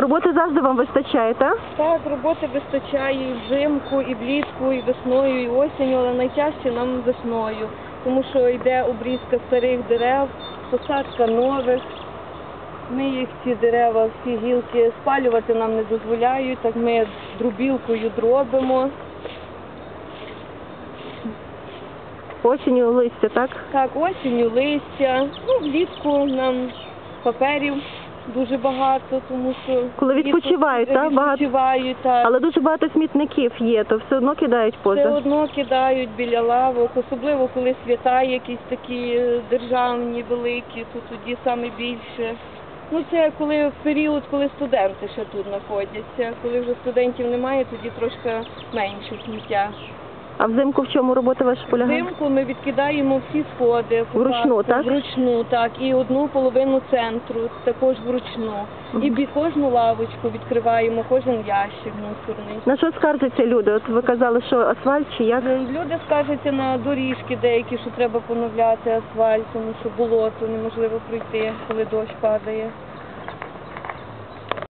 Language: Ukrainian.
Роботи завжди вам вистачає, так? Так, роботи вистачає і взимку, і влітку, і весною, і осінню, але найтяжче нам весною, тому що йде обрізка старих дерев, посадка нових. Ми їх ці дерева, всі гілки спалювати нам не дозволяють, так ми друбілкою дробимо. Осінню листя, так? Так, осінню листя, ну, влітку нам паперів дуже багато, тому що Коли відпочивають, так, багато? відпочивають, так. Але дуже багато смітників є, то все одно кидають Все поза. одно кидають біля лавок, особливо коли свята якісь такі е, державні, великі, то тоді саме більше. Ну це коли в період, коли студенти ще тут знаходяться. Коли вже студентів немає, тоді трошки менше сміття. А взимку в чому робота ваша полягає? Взимку ми відкидаємо всі сходи Вручну, так? Вручну, так. І одну половину центру також вручну. І бі- кожну лавочку відкриваємо, кожен ящик мусорний. На що скаржаться люди? От ви казали, що асфальт чи як? Люди скаржаться на доріжки деякі, що треба поновляти асфальт, тому що болото неможливо пройти, коли дощ падає.